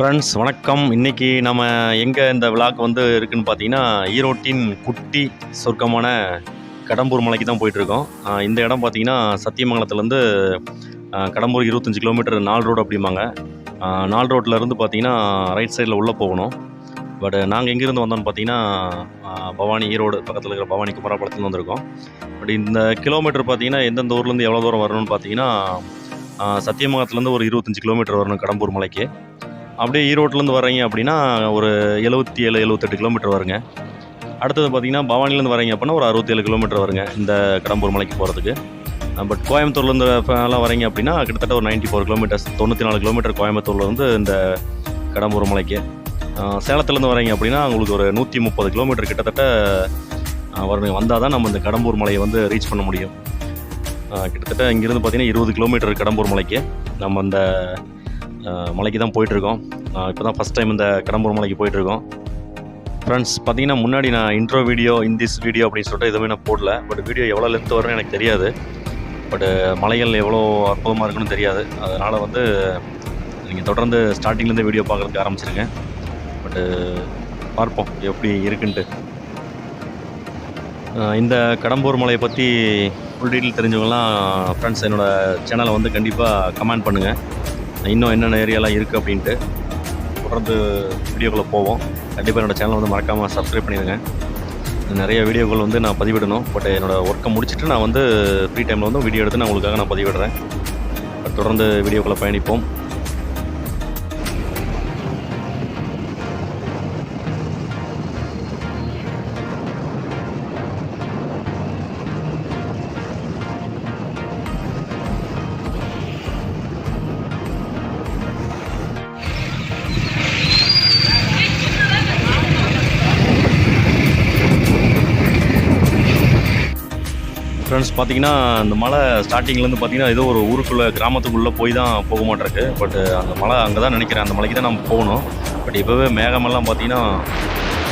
Friends வணக்கம். இன்றைக்கி நம்ம எங்கே இந்த விழாக்கு வந்து இருக்குன்னு பார்த்தீங்கன்னா ஈரோட்டின் குட்டி சொர்க்கமான கடம்பூர் மலைக்கு தான் போயிட்டுருக்கோம் இந்த இடம் பார்த்தீங்கன்னா சத்தியமங்கலத்துலேருந்து கடம்பூர் இருபத்தஞ்சி கிலோமீட்டர் நாலு ரோடு அப்படிம்பாங்க. ஆஹ் நாலு ரோட்டில் இருந்து பார்த்தீங்கன்னா ரைட் சைடில் உள்ளே போகணும். பட் நாங்கள் எங்கேருந்து வந்தோம்னு பார்த்தீங்கன்னா பவானி ஈரோடு பக்கத்தில் இருக்கிற பவானி குமராபாளத்துலேருந்து வந்திருக்கோம். பட் இந்த கிலோமீட்டர் பார்த்தீங்கன்னா எந்தெந்த ஊர்லேருந்து எவ்வளோ தூரம் வரணும்னு பார்த்தீங்கன்னா சத்தியமங்கலத்துலேருந்து ஒரு இருபத்தஞ்சி கிலோமீட்டர் வரணும் கடம்பூர் மலைக்கு. அப்படியே ஈரோட்லேருந்து வர்றீங்க அப்படின்னா ஒரு எழுபத்தி ஏழு எழுபத்தெட்டு கிலோமீட்டர் வருங்க. அடுத்தது பார்த்தீங்கன்னா பவானிலேருந்து வரீங்க அப்படின்னா ஒரு அறுபத்தேழு கிலோமீட்டர் வருங்க இந்த கடம்பூர் மலைக்கு போகிறதுக்கு பட் கோயம்புத்தூர்லேருந்து எல்லாம் வரீங்க அப்படின்னா கிட்டத்தட்ட ஒரு 94 ஃபோர் கிலோமீட்டர்ஸ் தொண்ணூற்றி நாலு கிலோமீட்டர் கோயம்புத்தூர்லேருந்து இந்த கடம்பூர் மலைக்கு. சேலத்துலேருந்து வரீங்க அப்படின்னா உங்களுக்கு ஒரு நூற்றி முப்பது கிலோமீட்டர் கிட்டத்தட்ட வரணும் வந்தால் தான் நம்ம இந்த கடம்பூர் மலையை வந்து ரீச் பண்ண முடியும். கிட்டத்தட்ட இங்கேருந்து பார்த்தீங்கன்னா இருபது கிலோமீட்டர் கடம்பூர் மலைக்கு நம்ம அந்த மலைக்கு தான் போயிட்டுருக்கோம். இப்போ தான் ஃபஸ்ட் டைம் இந்த கடம்பூர் மலைக்கு போயிட்டுருக்கோம். ஃப்ரெண்ட்ஸ் பார்த்தீங்கன்னா முன்னாடி நான் இன்ட்ரோ வீடியோ இந்திஸ் வீடியோ அப்படின்னு சொல்லிட்டு எதுவுமே நான் போடல. பட் வீடியோ எவ்வளோ லென்த் வரும்னு எனக்கு தெரியாது. பட் மலைகள் எவ்வளோ அற்புதமாக இருக்குன்னு தெரியாது. அதனால் வந்து நீங்கள் தொடர்ந்து ஸ்டார்டிங்லேருந்து வீடியோ பார்க்குறதுக்கு ஆரம்பிச்சிருங்க. பட்டு பார்ப்போம் எப்படி இருக்குன்ட்டு. இந்த கடம்பூர் மலையை பற்றி ஃபுல் டீட்டெயில் தெரிஞ்சவங்கலாம் ஃப்ரெண்ட்ஸ் என்னோடய சேனலை வந்து கண்டிப்பாக கமெண்ட் பண்ணுங்கள் இன்னும் என்னென்ன ஏரியாலாம் இருக்குது அப்படின்ட்டு தொடர்ந்து வீடியோக்குள்ளே போவோம். கண்டிப்பாக என்னோடய சேனலை வந்து மறக்காமல் சப்ஸ்கிரைப் பண்ணிடுங்க. நிறைய வீடியோக்கள் வந்து நான் பதிவிடணும். பட் என்னோடய ஒர்க்கை முடிச்சுட்டு நான் வந்து ஃப்ரீ டைமில் வந்து வீடியோ எடுத்து நான் உங்களுக்காக நான் பதிவிடுறேன். தொடர்ந்து வீடியோக்குள்ளே பயணிப்போம். பார்த்தீங்கன்னா அந்த மலை ஸ்டார்டிங்லேருந்து பார்த்தீங்கன்னா ஏதோ ஒரு ஊருக்குள்ளே கிராமத்துக்குள்ளே போய் தான் போக மாட்டேருக்கு. பட் அந்த மலை அங்கே தான் நினைக்கிறேன். அந்த மலைக்கு தான் நம்ம போகணும். பட் இப்போவே மேகமெல்லாம் பார்த்தீங்கன்னா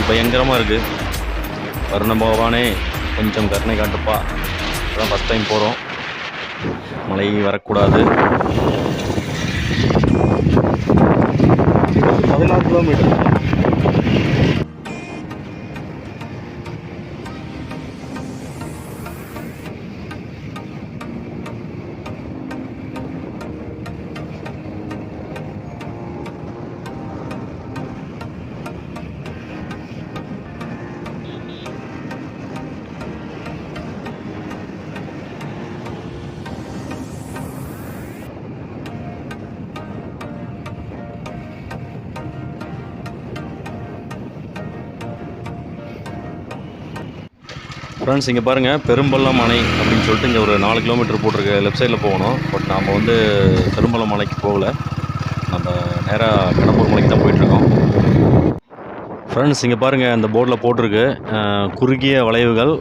பயங்கரமாக இருக்குது வருண பகவானே கொஞ்சம் கருணை காட்டுப்பா. அதான் ஃபஸ்ட் டைம் போகிறோம் மழை வரக்கூடாது. பதினாறு கிலோமீட்டர். ஃப்ரெண்ட்ஸ் இங்கே பாருங்கள் பெரும்பள்ளம் அணை அப்படின்னு சொல்லிட்டு இங்கே ஒரு நாலு கிலோமீட்டர் போட்டிருக்க லெஃப்ட் சைடில் போகணும். பட் நாம் வந்து பெரும்பள்ளம் மலைக்கு போகல. நம்ம நேராக கடம்பூர் மலைக்கு தான் போயிட்டுருக்கோம். ஃப்ரெண்ட்ஸ் இங்கே பாருங்கள் இந்த போர்டில் போட்டிருக்கு குறுகிய வளைவுகள்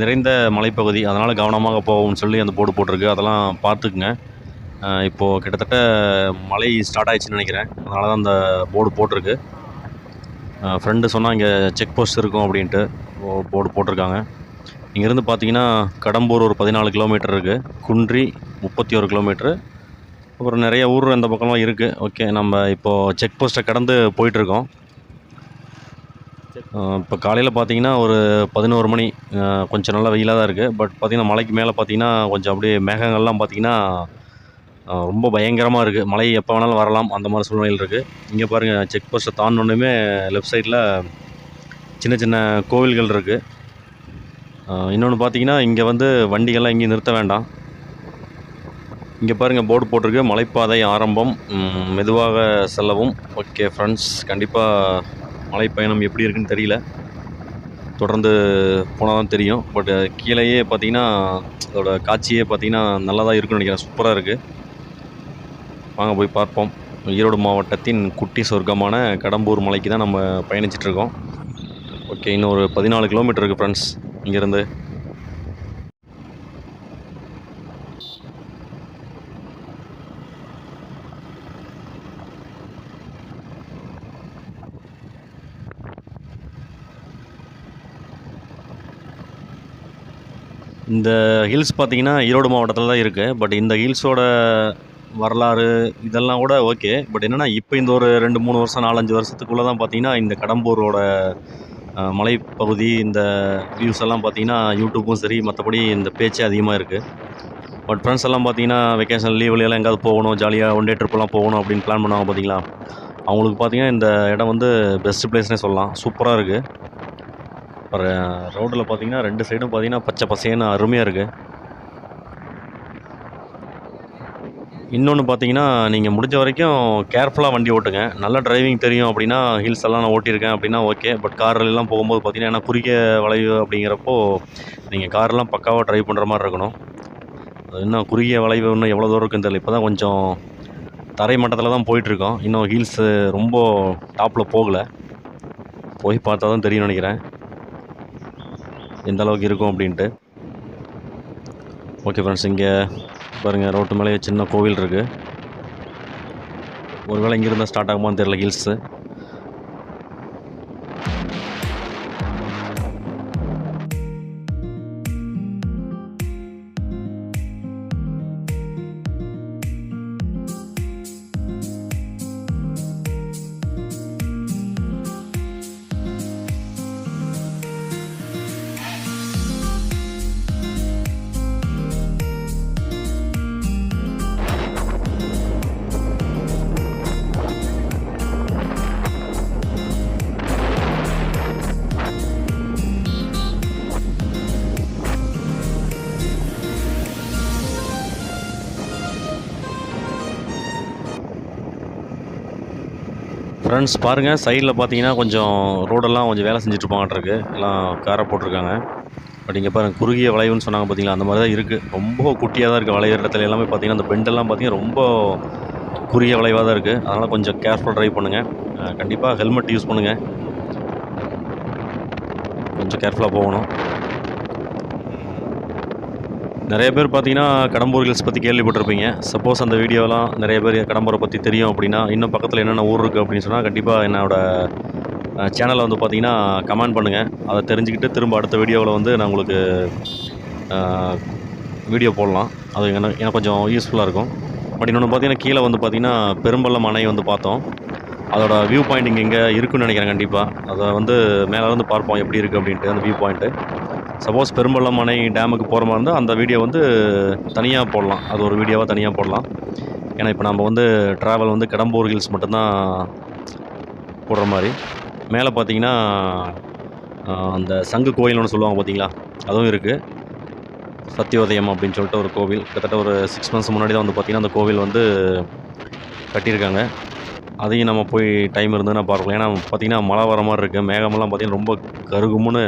நிறைந்த மலைப்பகுதி. அதனால் கவனமாக போகும்னு சொல்லி அந்த போர்டு போட்டிருக்கு. அதெல்லாம் பார்த்துக்குங்க. இப்போது கிட்டத்தட்ட மழை ஸ்டார்ட் ஆயிடுச்சுன்னு நினைக்கிறேன். அதனால தான் அந்த போர்டு போட்டிருக்கு. ஃப்ரெண்டு சொன்னால் இங்கே செக் போஸ்ட் இருக்கும் அப்படின்ட்டு போர்டு போட்டிருக்காங்க. இங்கேருந்து பார்த்தீங்கன்னா கடம்பூர் ஒரு பதினாலு கிலோமீட்டர் இருக்குது குன்றி முப்பத்தி ஒரு கிலோமீட்ரு அப்புறம் நிறைய ஊர் அந்த பக்கம்லாம் இருக்குது ஓகே நம்ம இப்போது செக் போஸ்ட்டை கடந்து போயிட்டுருக்கோம். இப்போ காலையில் பார்த்தீங்கன்னா ஒரு பதினோரு மணி கொஞ்சம் நல்லா வெயிலாக தான் இருக்குது பட் பார்த்திங்கன்னா மலைக்கு மேலே பார்த்தீங்கன்னா கொஞ்சம் அப்படியே மேகங்கள்லாம் பார்த்தீங்கன்னா ரொம்ப பயங்கரமாக இருக்குது மழை எப்போ வேணாலும் வரலாம் அந்த மாதிரி சூழ்நிலையில் இருக்குது இங்கே பாருங்கள் செக் போஸ்ட்டை தாண்டினோடனே லெஃப்ட் சைடில் சின்ன சின்ன கோவில்கள் இருக்குது இன்னொன்று பார்த்தீங்கன்னா இங்கே வந்து வண்டிகள்லாம் எங்கேயும் நிறுத்த வேண்டாம். இங்கே பாருங்கள் போர்டு போட்டிருக்கு. மலைப்பாதை ஆரம்பம். மெதுவாக செல்லவும். ஓகே ஃப்ரெண்ட்ஸ் கண்டிப்பாக மலைப்பயணம் எப்படி இருக்குன்னு தெரியல. தொடர்ந்து போனால் தான் தெரியும். பட் கீழேயே பார்த்தீங்கன்னா அதோட காட்சியே பார்த்தீங்கன்னா நல்லா தான் இருக்குன்னு நினைக்கிறேன் சூப்பராக இருக்குது வாங்க போய் பார்ப்போம். ஈரோடு மாவட்டத்தின் குட்டி சொர்க்கமான கடம்பூர் மலைக்கு தான் நம்ம பயணிச்சிட்ருக்கோம் ஓகே இன்னும் ஒரு பதினாலு கிலோமீட்டர் இருக்குது ஃப்ரெண்ட்ஸ் இங்கேருந்து. இந்த ஹில்ஸ் பார்த்திங்கன்னா ஈரோடு மாவட்டத்தில் தான் இருக்குது பட் இந்த ஹில்ஸோட வரலாறு இதெல்லாம் கூட ஓகே. பட் என்னென்னா இப்போ இந்த ஒரு ரெண்டு மூணு வருஷம் நாலஞ்சு வருஷத்துக்குள்ளே தான் பார்த்திங்கன்னா இந்த கடம்பூரோட மலைப்பகுதி இந்த வியூஸ் எல்லாம் பார்த்தீங்கன்னா யூடியூப்பும் சரி மற்றபடி இந்த பேச்சே அதிகமாக இருக்குது பட் ஃப்ரெண்ட்ஸ் எல்லாம் பார்த்தீங்கன்னா வெக்கேஷன் லீவ்ல எல்லாம் எங்கேயாவது போகணும் ஜாலியாக ஒன் டே ட்ரிப்லாம் போகணும் அப்படின்னு பிளான் பண்ணுவாங்க பார்த்தீங்களா அவங்களுக்கு பார்த்தீங்கன்னா இந்த இடம் வந்து பெஸ்ட் பிளேஸ்னே சொல்லலாம். சூப்பராக இருக்குது ரோட்டில் பார்த்தீங்கன்னா ரெண்டு சைடும் பார்த்தீங்கன்னா பச்சை பசேன்னு அருமையாக இருக்குது இன்னொன்று பார்த்தீங்கன்னா நீங்கள் முடிஞ்ச வரைக்கும் கேர்ஃபுல்லாக வண்டி ஓட்டுங்க. நல்ல டிரைவிங் தெரியும் அப்படின்னா ஹில்ஸ் எல்லாம் நான் ஓட்டியிருக்கேன் அப்படின்னா ஓகே பட் கார்லாம் போகும்போது பார்த்தீங்கன்னா ஏன்னா குறுகிய வளைவு அப்படிங்கிறப்போ நீங்கள் கார்லாம் பக்காவாக ட்ரைவ் பண்ணுற மாதிரி இருக்கணும். அது இன்னும் குறுகிய வளைவு இன்னும் எவ்வளோ தூரம் இருக்குன்னு தெரியல. இப்போ தான் கொஞ்சம் தரை மட்டத்தில் தான் போயிட்டுருக்கோம். இன்னும் ஹீல்ஸு ரொம்ப டாப்பில் போகலை. போய் பார்த்தா தான் தெரியும் நினைக்கிறேன். எந்த அளவுக்கு இருக்கும் அப்படின்ட்டு. ஓகே ஃப்ரெண்ட்ஸ் இங்கே பாருங்கள் ரோட்டு மேலே சின்ன கோவில் இருக்குது ஒருவேளை இங்கிருந்தா ஸ்டார்ட் ஆகுமான்னு தெரியல ஹில்ஸு ஃப்ரெண்ட்ஸ் பாருங்கள் சைடில் பார்த்தீங்கன்னா கொஞ்சம் ரோடெல்லாம் கொஞ்சம் வேலை செஞ்சுட்ருப்பாங்கட்ருக்கு எல்லாம் காரை போட்டிருக்காங்க. பட் இங்கே பாருங்கள் குறுகிய வளைவுன்னு சொன்னாங்க பார்த்தீங்களா அந்த மாதிரி தான் இருக்குது ரொம்ப குட்டியாக தான் இருக்குது வளையிற இடத்துல எல்லாமே பார்த்தீங்கன்னா அந்த பெண்டெல்லாம் பார்த்தீங்கன்னா ரொம்ப குறுகிய வளைவாக தான் இருக்குது அதனால் கொஞ்சம் கேர்ஃபுல் ட்ரைவ் பண்ணுங்கள் கண்டிப்பாக ஹெல்மெட் யூஸ் பண்ணுங்கள் கொஞ்சம் கேர்ஃபுல்லாக போகணும். நிறைய பேர் பார்த்தீங்கன்னா கடம்பூர் ஹில்ஸ் பற்றி கேள்விப்பட்டிருப்பீங்க. சப்போஸ் அந்த வீடியோலாம் நிறைய பேர் கடம்பூரை பற்றி தெரியும் அப்படின்னா இன்னும் பக்கத்தில் என்னென்ன ஊர் இருக்குது அப்படின்னு சொன்னால் கண்டிப்பாக என்னோடய சேனலை வந்து பார்த்தீங்கன்னா கமெண்ட் பண்ணுங்கள் அதை தெரிஞ்சுக்கிட்டு திரும்ப அடுத்த வீடியோவில் வந்து நான் உங்களுக்கு வீடியோ போடலாம். அது எனக்கு எனக்கு கொஞ்சம் யூஸ்ஃபுல்லாக இருக்கும். பட் இன்னொன்று பார்த்தீங்கன்னா கீழே வந்து பார்த்தீங்கன்னா பெரும்பள்ளம் அணை வந்து பார்த்தோம். அதோட வியூ பாயிண்ட் இங்கே எங்கே இருக்குன்னு நினைக்கிறேன் கண்டிப்பாக அதை வந்து மேலே வந்து பார்ப்போம் எப்படி இருக்குது அப்படின்ட்டு அந்த வியூ பாயிண்ட்டு சப்போஸ் பெரும்பள்ளமனை டேமுக்கு போகிற மாதிரி இருந்தால் அந்த வீடியோ வந்து தனியாக போடலாம். அது ஒரு வீடியோவாக தனியாக போடலாம். ஏன்னா இப்போ நம்ம வந்து ட்ராவல் வந்து கடம்பூர் ஹில்ஸ் மட்டும்தான் போடுற மாதிரி. மேலே பார்த்தீங்கன்னா அந்த சங்கு கோயில்னு ஒன்று சொல்லுவாங்க பார்த்தீங்களா அதுவும் இருக்குது சத்தியோதயம் அப்படின்னு சொல்லிட்டு ஒரு கோவில். கிட்டத்தட்ட ஒரு சிக்ஸ் மந்த்ஸ் முன்னாடி தான் வந்து பார்த்திங்கன்னா அந்த கோவில் வந்து கட்டியிருக்காங்க. அதையும் நம்ம போய் டைம் இருந்ததுன்னா பார்க்கலாம். ஏன்னா பார்த்திங்கன்னா மழை வர மாதிரி இருக்குது மேகமெல்லாம் பார்த்திங்கன்னா ரொம்ப கருகுமுன்னு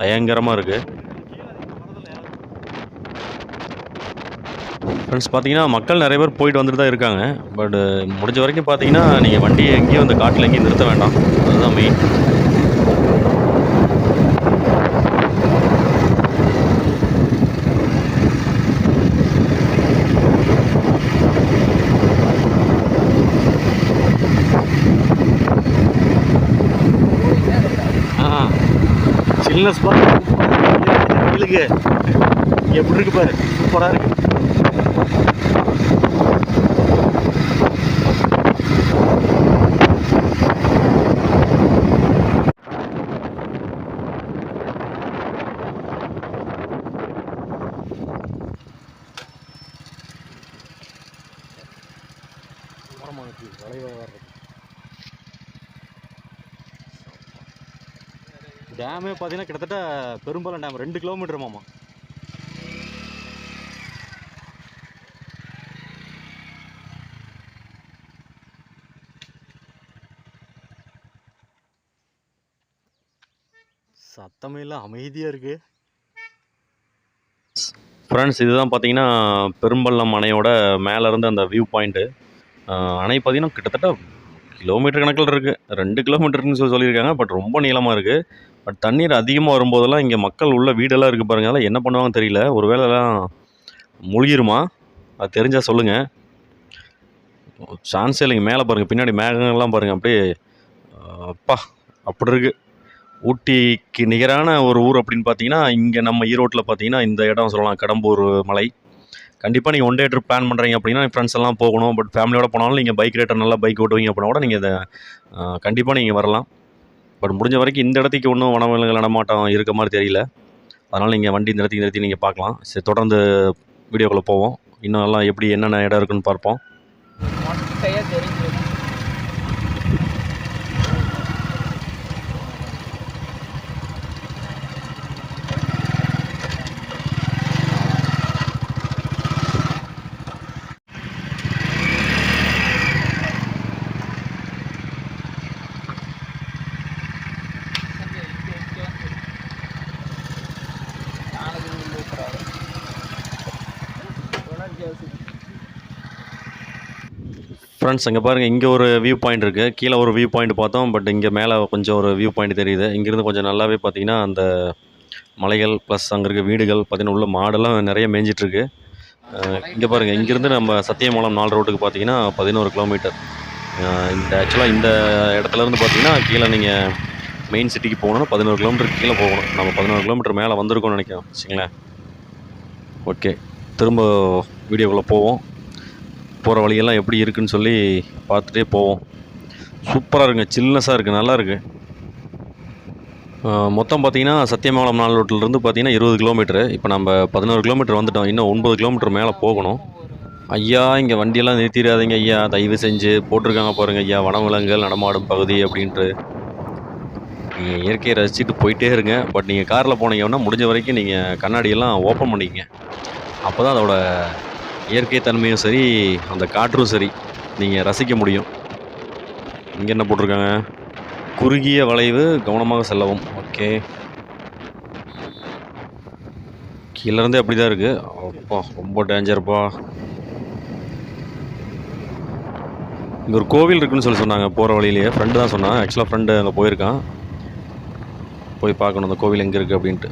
பயங்கரமாக இருக்குது ஃப்ரெண்ட்ஸ் பார்த்தீங்கன்னா மக்கள் நிறைய பேர் போயிட்டு வந்துட்டு தான் இருக்காங்க. பட் முடிஞ்ச வரைக்கும் பார்த்தீங்கன்னா நீங்கள் வண்டியை எங்கேயும் அந்த காட்டில் எங்கேயும் நிறுத்த வேண்டாம். அதுதான் மெயின் சில்னஸ் பாரு எப்படி இருக்கு பாரு? சூப்பராக இருக்கு. டேமே பார்த்தீங்கன்னா கிட்டத்தட்ட பெரும்பாலம் டேம் ரெண்டு கிலோமீட்டர் மாமா. சத்தமே அமைதியாக இருக்கு. ஃப்ரெண்ட்ஸ் இதுதான் பார்த்தீங்கன்னா பெரும்பள்ளம் அணையோட மேலேருந்து அந்த வியூ பாயிண்ட்டு அணை பார்த்தீங்கன்னா கிட்டத்தட்ட கிலோமீட்டர் கணக்கில் இருக்குது ரெண்டு கிலோமீட்டர்னு சொல்லி சொல்லியிருக்காங்க. பட் ரொம்ப நீளமாக இருக்குது பட் தண்ணீர் அதிகமாக வரும்போதெல்லாம் இங்கே மக்கள் உள்ள வீடெல்லாம் இருக்குது பாருங்க. அதெல்லாம் என்ன பண்ணுவாங்கன்னு தெரியல. ஒரு வேலைலாம் முழுகிருமா? அது தெரிஞ்சால் சொல்லுங்கள் சான்ஸே இல்லைங்க மேலே பாருங்கள் பின்னாடி மேகங்கள்லாம் பாருங்கள் அப்படியே அப்பா அப்படி இருக்குது ஊட்டிக்கு நிகரான ஒரு ஊர் அப்படின்னு பார்த்தீங்கன்னா இங்கே நம்ம ஈரோட்டில் பார்த்தீங்கன்னா இந்த இடம் சொல்லலாம். கடம்பூர் மலை. கண்டிப்பாக நீங்கள் ஒன் டே ட்ரிப் பிளான் பண்ணுறீங்க அப்படின்னா ஃப்ரெண்ட்ஸ் எல்லாம் போகணும். பட் ஃபேமிலியோட போனாலும் நீங்கள் பைக் ரேட்டர் நல்லா பைக் ஓட்டுவீங்க அப்படின்னா கூட நீங்கள் இதை கண்டிப்பாக நீங்கள் வரலாம். பட் முடிஞ்ச வரைக்கும் இந்த இடத்துக்கு ஒன்றும் வனவிலங்கு நடமாட்டம் இருக்க மாதிரி தெரியல. அதனால் நீங்கள் வண்டி இந்த இடத்துக்கு நிறுத்தி நீங்கள் பார்க்கலாம். சரி தொடர்ந்து வீடியோக்குள்ளே போவோம். இன்னும் எல்லாம் எப்படி என்னென்ன இடம் இருக்குன்னு பார்ப்போம். ஃப்ரெண்ட்ஸ் இங்கே பாருங்கள் இங்கே ஒரு வியூ பாயிண்ட் இருக்குது கீழே ஒரு வியூ பாயிண்ட் பார்த்தோம் பட் இங்கே மேலே கொஞ்சம் ஒரு வியூ பாயிண்ட் தெரியுது. இங்கேருந்து கொஞ்சம் நல்லாவே பார்த்தீங்கன்னா அந்த மலைகள் ப்ளஸ் அங்கே இருக்க வீடுகள் பார்த்தீங்கன்னா உள்ள மாடெல்லாம் நிறைய மேய்ஞ்சிட்ருக்கு. இங்கே பாருங்கள் இங்கேருந்து நம்ம சத்தியமங்கலம் நாலு ரோட்டுக்கு பார்த்தீங்கன்னா பதினோரு கிலோமீட்டர் இந்த ஆக்சுவலாக இந்த இடத்துலேருந்து பார்த்தீங்கன்னா கீழே நீங்கள் மெயின் சிட்டிக்கு போகணும்னா பதினோரு கிலோமீட்டர் கீழே போகணும். நம்ம பதினோரு கிலோமீட்டர் மேலே வந்திருக்கோம்னு நினைக்கிறோம் வச்சுங்களேன் ஓகே திரும்ப வீடியோக்குள்ளே போவோம். போகிற வழியெல்லாம் எப்படி இருக்குன்னு சொல்லி பார்த்துட்டே போவோம். சூப்பராக இருக்குங்க. சில்னஸாக இருக்குது நல்லா இருக்குது மொத்தம் பார்த்திங்கன்னா சத்தியமங்கலம் நாலு ரோட்டிலேருந்து பார்த்தீங்கன்னா இருபது கிலோமீட்டரு இப்போ நம்ம பதினோரு கிலோமீட்டர் வந்துட்டோம். இன்னும் ஒன்பது கிலோமீட்டர் மேலே போகணும். ஐயா இங்கே வண்டியெல்லாம் நிறுத்திடாதீங்க ஐயா. தயவு செஞ்சு போட்டிருக்காங்க பாருங்கள் ஐயா. வனவிலங்குகள் நடமாடும் பகுதி அப்படின்ட்டு. நீங்கள் இயற்கையை ரசிச்சுட்டு போயிட்டே இருங்க. பட் நீங்கள் காரில் போனீங்கன்னா முடிஞ்ச வரைக்கும் நீங்கள் கண்ணாடியெல்லாம் ஓப்பன் பண்ணிக்கங்க. அப்போ தான் அதோட இயற்கை தன்மையும் சரி அந்த காற்றும் சரி நீங்கள் ரசிக்க முடியும். இங்கே என்ன போட்டிருக்காங்க? குறுகிய வளைவு கவனமாக செல்லவும். ஓகே. கீழேருந்தே அப்படி தான் இருக்குது அப்பா ரொம்ப டேஞ்சர்ப்பா இங்கே ஒரு கோவில் இருக்குன்னு சொல்லி சொன்னாங்க போகிற வழியிலேயே. ஃப்ரெண்டு தான் சொன்னான். ஆக்சுவலாக ஃப்ரெண்டு அங்கே போயிருக்கான். போய் பார்க்கணும் அந்த கோவில் எங்கே இருக்குது அப்படின்ட்டு.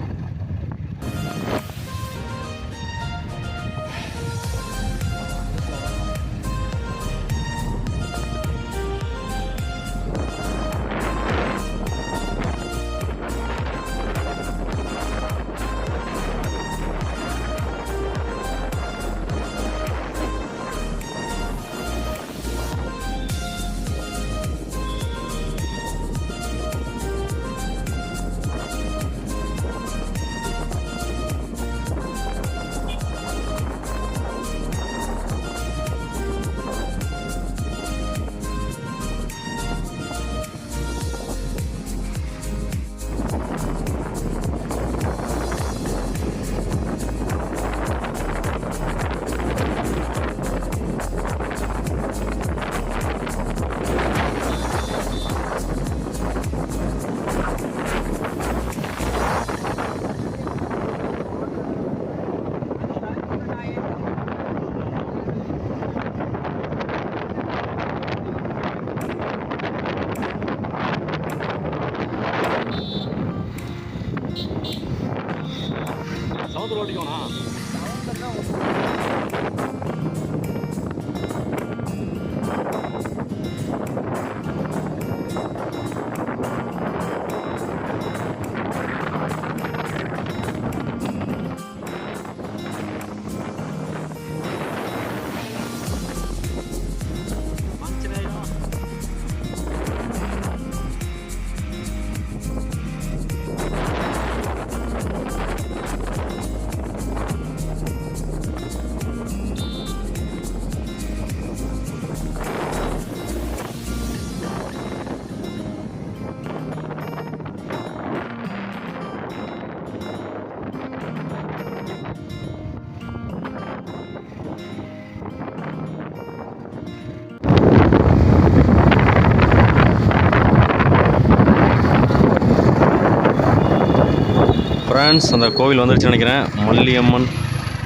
ஃப்ரெண்ட்ஸ் அந்த கோவில் வந்துருச்சுன்னு நினைக்கிறேன். மல்லியம்மன்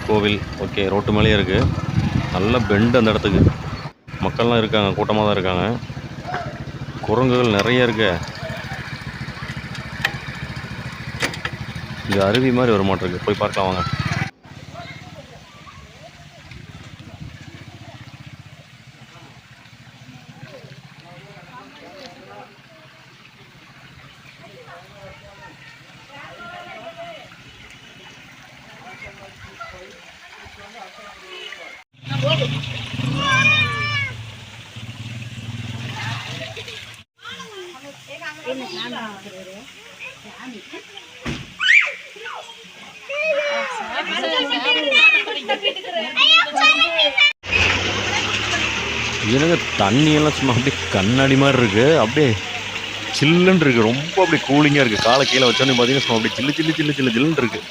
கோவில். ஓகே ரோட்டு மேலேயே இருக்குது நல்ல பெண்டு அந்த இடத்துக்கு. மக்கள்லாம் இருக்காங்க கூட்டமாக தான் இருக்காங்க. குரங்குகள் நிறைய இருக்கு. இது அருவி மாதிரி வர மாட்டிருக்கு போய் பார்க்கலாம் வாங்க. எனக்கு தண்ணியெல்லாம் சும்மா அப்படியே கண்ணாடி மாதிரி இருக்குது அப்படியே சில்லுன்னு இருக்குது ரொம்ப அப்படியே கூலிங்காக இருக்குது காலை கீழே வச்சோன்னே பார்த்தீங்கன்னா சும்மா அப்படியே சில்லு சில்லு சில்லு சில்லு சில்லுன்னு இருக்குது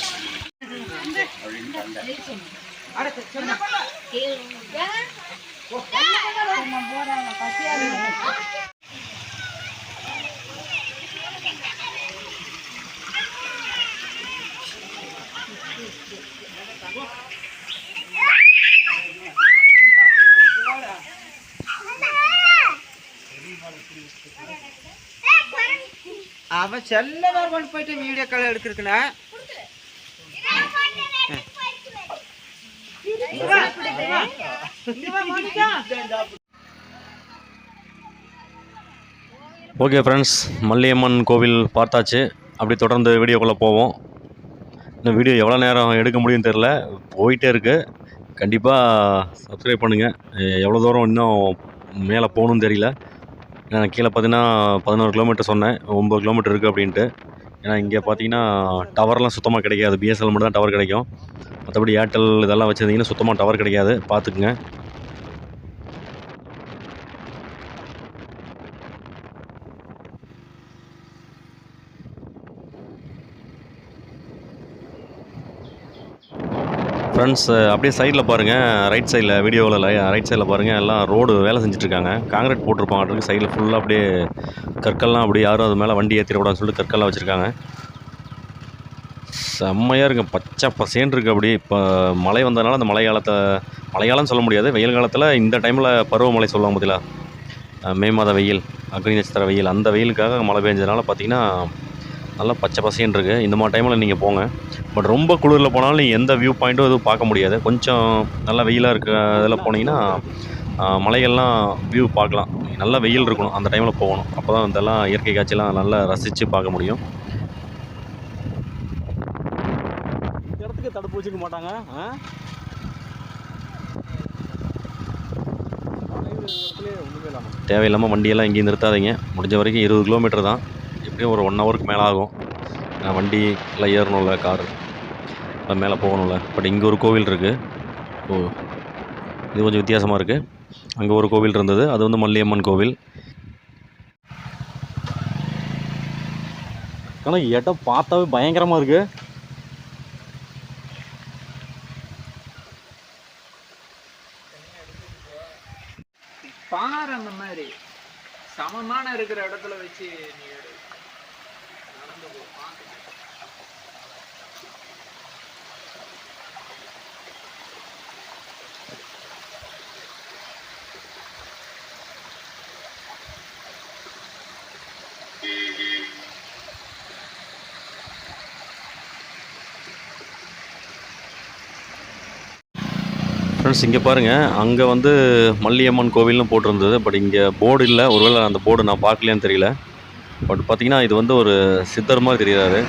அவன் செல்ல கொண்டு போயிட்டு வீடியோ கால் எடுக்கிறதுக்குண்ணா. ஓகே ஃப்ரெண்ட்ஸ் மல்லியம்மன் கோவில் பார்த்தாச்சு. அப்படி தொடர்ந்து வீடியோக்குள்ளே போவோம். இந்த வீடியோ எவ்வளோ நேரம் எடுக்க முடியும்னு தெரில போயிட்டே இருக்குது கண்டிப்பாக சப்ஸ்கிரைப் பண்ணுங்கள் எவ்வளோ தூரம் இன்னும் மேலே போகணும்னு தெரியல. கீழே பார்த்தீங்கன்னா பதினோரு கிலோமீட்டர் சொன்னேன். ஒம்பது கிலோமீட்டர் இருக்குது அப்படின்ட்டு. ஏன்னா இங்கே பார்த்தீங்கன்னா டவர்லாம் சுத்தமாக கிடைக்காது. பிஎஸ்எல் மட்டும் தான் டவர் கிடைக்கும். மற்றபடி ஏர்டெல் இதெல்லாம் வச்சுருந்தீங்கன்னா சுத்தமாக டவர் கிடைக்காது. பார்த்துக்குங்க. ஃப்ரெண்ட்ஸ் அப்படியே சைடில் பாருங்கள் ரைட் சைடில் வீடியோவில் ரைட் சைடில் பாருங்கள் எல்லாம் ரோடு வேலை செஞ்சுட்ருக்காங்க. காங்கிரீட் போட்டிருப்பாங்க சைடில் ஃபுல்லாக அப்படியே கற்கள்லாம் அப்படியே யாரும் அது மேலே வண்டி ஏற்றிடக்கூடாதுன்னு சொல்லிட்டு கற்கள்லாம் வச்சுருக்காங்க. செம்மையாக இருக்குது பச்சை பசேன்னு இருக்குது அப்படியே. இப்போ மழை வந்ததுனால அந்த மழை காலத்தை மழைக்காலம் சொல்ல முடியாது. வெயில் காலத்தில் இந்த டைமில் பருவமழை சொல்லுவாங்க பார்த்தீங்களா மே மாத வெயில் அக்னி நட்சத்திர வெயில் அந்த வெயிலுக்காக மழை பெஞ்சதுனால பார்த்தீங்கன்னா நல்லா பச்சை பசேன்னு இருக்குது இந்த மாதிரி டைமில் நீங்கள் போங்க. பட் ரொம்ப குளிரில் போனாலும் நீங்கள் எந்த வியூ பாயிண்ட்டும் எதுவும் பார்க்க முடியாது. கொஞ்சம் நல்லா வெயிலாக இருக்க இதில் போனீங்கன்னா மலைகள்லாம் வியூ பார்க்கலாம். நல்லா வெயில் இருக்கணும். அந்த டைமில் போகணும். அப்போ தான் இதெல்லாம் இயற்கை காட்சியெல்லாம் நல்லா ரசித்து பார்க்க முடியும். இடத்துக்கு தடுப்பு வச்சுக்க மாட்டாங்க. தேவையில்லாமல் வண்டியெல்லாம் எங்கேயும் நிறுத்தாதீங்க. முடிஞ்ச வரைக்கும் இருபது கிலோமீட்டர் தான். போகிறதுக்கு ஒரு ஒன் ஹவருக்கு மேலே ஆகும். ஏன்னா வண்டி ஏறணும்ல காரு அது மேலே போகணும்ல. பட் இங்கே ஒரு கோவில் இருக்குது ஓ இது கொஞ்சம் வித்தியாசமாக இருக்குது அங்கே ஒரு கோவில் இருந்தது. அது வந்து மல்லியம்மன் கோவில். ஆனால் இடம் பார்த்தாவே பயங்கரமாக இருக்குது பாரு அந்த மாதிரி. சமமான இருக்கிற இடத்துல வச்சு நீ ஃப்ரெண்ட்ஸ் இங்கே பாருங்கள் அங்கே வந்து மல்லியம்மன் கோவில்னு போட்டிருந்தது. பட் இங்கே போர்டு இல்லை. ஒருவேளை அந்த போர்டு நான் பார்க்கலையான்னு தெரியல. பட் பார்த்தீங்கன்னா இது வந்து ஒரு சித்தர் மாதிரி தெரியாது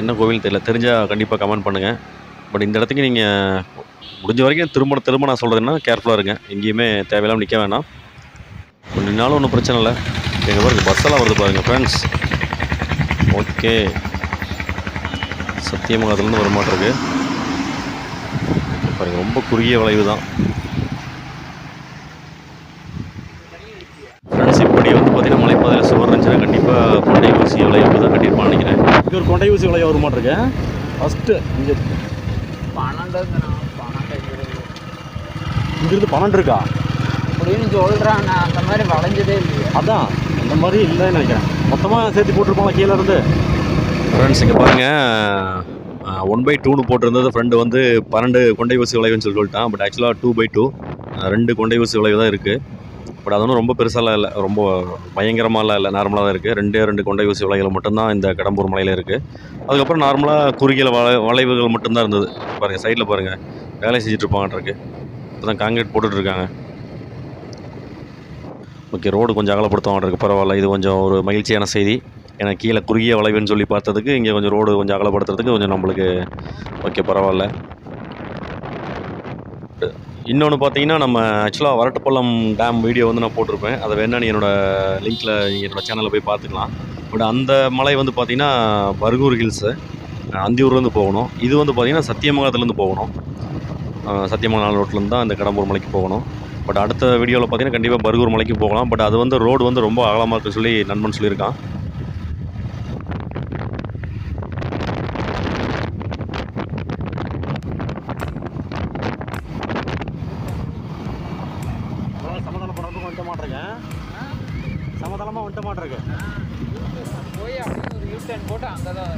என்ன கோவில் தெரியல. தெரிஞ்சால் கண்டிப்பாக கமெண்ட் பண்ணுங்கள் பட் இந்த இடத்துக்கு நீங்கள் முடிஞ்ச வரைக்கும் திரும்ப திரும்ப நான் சொல்கிறதுன்னா கேர்ஃபுல்லாக இருங்க. எங்கேயுமே தேவையில்லாமல் நிற்க வேணாம். கொஞ்ச நாளும் ஒன்றும் பிரச்சனை இல்லை. எங்கள் பாருங்கள் பஸ்ஸெல்லாம் வருது பாருங்கள் ஃப்ரெண்ட்ஸ் ஓகே சத்தியமங்கலத்துலேருந்து வரமாட்டிருக்கு மாட்டிருக்கு பாருங்க ரொம்ப குறுகிய வளைவு தான் ஃப்ரெண்ட்ஸ் இப்படி வந்து பார்த்தீங்கன்னா மலைப்பாதையில் சுவர் இருந்துச்சுன்னா கண்டிப்பாக கொண்டை ஊசி வளைவு தான் கட்டியிருப்பான்னு நினைக்கிறேன் இது ஒரு கொண்டை ஊசி வளைவு வர மாட்டிருக்கேன் ஃபஸ்ட்டு இங்கே. இங்கிருந்து பன்னெண்டு இருக்கா? அப்படின்னு சொல்றான் நான் அந்த மாதிரி வளைஞ்சதே இல்லையே. அதான் அந்த மாதிரி இல்லைன்னு நினைக்கிறேன். மொத்தமாக சேர்த்து போட்டிருப்பாங்களா கீழே இருந்து. ஃப்ரெண்ட்ஸ் இங்கே பாருங்கள் ஒன் பை டூன்னு போட்டிருந்தது. ஃப்ரெண்டு வந்து பன்னெண்டு கொண்டை ஊசி விளைவுன்னு சொல்லி சொல்லிட்டான். பட் ஆக்சுவலாக டூ பை டூ ரெண்டு கொண்டை ஊசி விளைவு தான் இருக்குது பட் அது ஒன்றும் ரொம்ப பெருசாலாம் இல்லை. ரொம்ப பயங்கரமாலாம் இல்லை. நார்மலாக தான் இருக்குது ரெண்டே ரெண்டு கொண்டை ஊசி வளைவுகள் மட்டும்தான் இந்த கடம்பூர் மலையில் இருக்குது அதுக்கப்புறம் நார்மலாக குறுகிய வள வளைவுகள் மட்டும்தான் இருந்தது. பாருங்கள் சைடில் பாருங்கள் வேலை செஞ்சிட்ருப்பாங்கன்றிருக்கு இப்போ தான் காங்கிரீட் போட்டுட்ருக்காங்க ஓகே ரோடு கொஞ்சம் அகலப்படுத்துவாங்க இருக்கு. பரவாயில்ல. இது கொஞ்சம் ஒரு மகிழ்ச்சியான செய்தி. ஏன்னா கீழே குறுகிய வளைவுன்னு சொல்லி பார்த்ததுக்கு இங்கே கொஞ்சம் ரோடு கொஞ்சம் அகலப்படுத்துறதுக்கு கொஞ்சம் நம்மளுக்கு ஓகே பரவாயில்ல. இன்னொன்று பார்த்தீங்கன்னா நம்ம ஆக்சுவலாக வரட்டுப்பள்ளம் டேம் வீடியோ வந்து நான் போட்டிருப்பேன். அதை வேணா நீ என்னோடய லிங்க்கில் என்னோட சேனலில் போய் பார்த்துக்கலாம். பட் அந்த மலை வந்து பார்த்திங்கன்னா பர்கூர் ஹில்ஸு அந்தியூர்லேருந்து போகணும். இது வந்து பார்த்திங்கன்னா சத்தியமங்கலத்துலேருந்து போகணும். சத்தியமங்கலம் ரோட்லேருந்து தான் இந்த கடம்பூர் மலைக்கு போகணும். பட் அடுத்த வீடியோவில் பார்த்தீங்கன்னா கண்டிப்பாக பர்கூர் மலைக்கு போகலாம். பட் அது வந்து ரோடு வந்து ரொம்ப அகலமாக இருக்குன்னு சொல்லி நண்பன் சொல்லியிருக்கான். சமதளமாக வந்துட்ட போய் அப்படியே ஒரு யூ டர்ன் போட்டு அங்கே தான்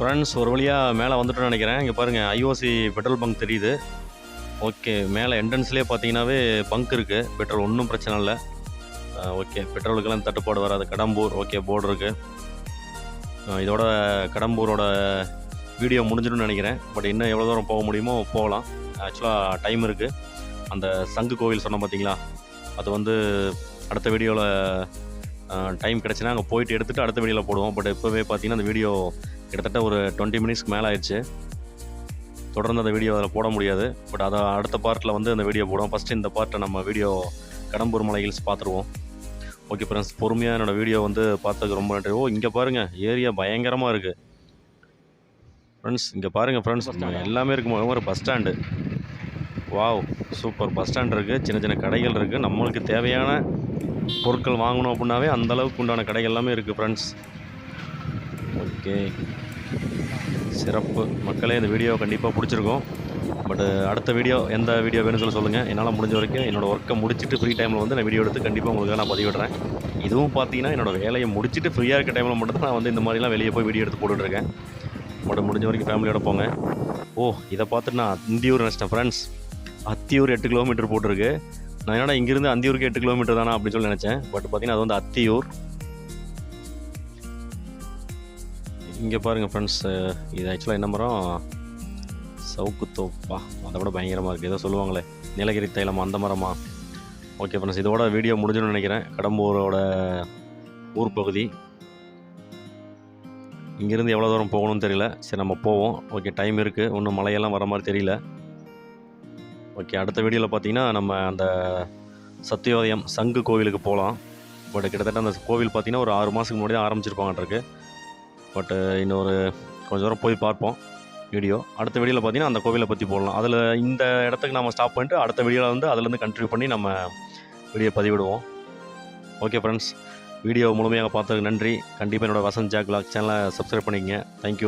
ஃப்ரெண்ட்ஸ் ஒரு வழியாக மேலே வந்துட்டோம்னு நினைக்கிறேன். இங்கே பாருங்கள் ஐஓசி பெட்ரோல் பங்க் தெரியுது. ஓகே மேலே என்ட்ரன்ஸ்லேயே பார்த்தீங்கன்னாவே பங்க் இருக்குது பெட்ரோல் ஒன்றும் பிரச்சனை இல்லை. ஓகே பெட்ரோலுக்கெல்லாம் தட்டுப்பாடு வராது. கடம்பூர் ஓகே போர்டு இருக்குது இதோட கடம்பூரோட வீடியோ முடிஞ்சிடும்னு நினைக்கிறேன். பட் இன்னும் எவ்வளோ தூரம் போக முடியுமோ போகலாம். ஆக்சுவலாக டைம் இருக்குது அந்த சங்கு கோவில் சொன்னோம் பார்த்தீங்களா அது வந்து அடுத்த வீடியோவில் டைம் கிடச்சினா அங்கே போயிட்டு எடுத்துகிட்டு அடுத்த வீடியோவில் போடுவோம். பட் இப்போவே பார்த்தீங்கன்னா அந்த வீடியோ கிட்டத்தட்ட ஒரு டுவெண்ட்டி மினிட்ஸ்க்கு மேலே ஆயிடுச்சு. தொடர்ந்து அந்த வீடியோ அதில் போட முடியாது. பட் அதை அடுத்த பார்ட்டில் வந்து அந்த வீடியோ போடுவோம். ஃபஸ்ட்டு இந்த பார்ட்டை நம்ம வீடியோ கடம்பூர் மலை ஹில்ஸ் பார்த்துருவோம். ஓகே ஃப்ரெண்ட்ஸ் பொறுமையாக என்னோடய வீடியோ வந்து பார்த்ததுக்கு ரொம்ப நன்றி. ஓ இங்கே பாருங்கள் ஏரியா பயங்கரமாக இருக்குது ஃப்ரெண்ட்ஸ் இங்கே பாருங்கள் ஃப்ரெண்ட்ஸ் எல்லாமே இருக்கு. ஒரு bus stand wow super bus stand இருக்குது சின்ன சின்ன கடைகள் இருக்குது நம்மளுக்கு தேவையான பொருட்கள் வாங்கணும் அப்படின்னாவே அந்த அளவுக்கு உண்டான கடைகள் எல்லாமே இருக்குது ஃப்ரெண்ட்ஸ் ஓகே. சிறப்பு. மக்களே இந்த வீடியோ கண்டிப்பாக பிடிச்சிருக்கும். பட் அடுத்த வீடியோ எந்த வீடியோ வேணும்னு சொல்லி சொல்லுங்கள் என்னால் முடிஞ்ச வரைக்கும் என்னோடய ஒர்க்கை முடிச்சுட்டு ஃப்ரீ டைமில் வந்து நான் வீடியோ எடுத்து கண்டிப்பாக உங்களுக்கு நான் பதிவிடுறேன். இதுவும் பார்த்தீங்கன்னா என்னோடய வேலையை முடிச்சுட்டு ஃப்ரீயாக இருக்க டைமில் மட்டும்தான் நான் வந்து இந்த மாதிரிலாம் வெளியே போய் வீடியோ எடுத்து போட்டுட்ருக்கேன் பட் முடிஞ்ச வரைக்கும் ஃபேமிலியோட போங்க. ஓ இதை பார்த்துட்டு நான் அந்தியூர் நினச்சிட்டேன் ஃப்ரெண்ட்ஸ் அத்தியூர் எட்டு கிலோமீட்டர் போட்டிருக்கு. நான் என்னடா இங்கேருந்து அந்தியூருக்கு எட்டு கிலோமீட்டர் தானா அப்படின்னு சொல்லி நினச்சேன். பட் பார்த்திங்கன்னா அது வந்து அத்தியூர். இங்கே பாருங்கள் ஃப்ரெண்ட்ஸ் இது ஆக்சுவலாக என்ன மரம்? சவுக்கு தோப்பா. அதை விட பயங்கரமாக இருக்குது ஏதோ சொல்லுவாங்களே நீலகிரி தைலம் அந்த மரமா? ஓகே ஃப்ரெண்ட்ஸ் இதோட வீடியோ முடிஞ்சுன்னு நினைக்கிறேன். கடம்பூரோட ஊர் பகுதி. இங்கேருந்து எவ்வளோ தூரம் போகணும்னு தெரியல. சரி நம்ம போவோம். ஓகே டைம் இருக்குது ஒன்றும் மழையெல்லாம் வர மாதிரி தெரியல. ஓகே அடுத்த வீடியோவில் பார்த்தீங்கன்னா நம்ம அந்த சத்தியோதயம் சங்கு கோவிலுக்கு போகலாம். பட் கிட்டத்தட்ட அந்த கோவில் பார்த்தீங்கன்னா ஒரு ஆறு மாதத்துக்கு முன்னாடி தான் ஆரம்பிச்சிருப்பாங்கன்ட்ருக்கு பட்டு இன்னொரு கொஞ்சம் தூரம் போய் பார்ப்போம் வீடியோ. அடுத்த வீடியோவில் பார்த்தீங்கன்னா அந்த கோவிலை பற்றி போடலாம். அதில் இந்த இடத்துக்கு நம்ம ஸ்டாப் பண்ணிட்டு அடுத்த வீடியோவில் வந்து அதுலேருந்து கண்டினியூ பண்ணி நம்ம வீடியோ பதிவிடுவோம். ஓகே ஃப்ரெண்ட்ஸ் வீடியோ முழுமையாக பார்த்ததுக்கு நன்றி. கண்டிப்பாக என்னோடய வசந்த் ஜாக் லாக் சேனலை சப்ஸ்கிரைப் பண்ணிக்கங்க. Thank you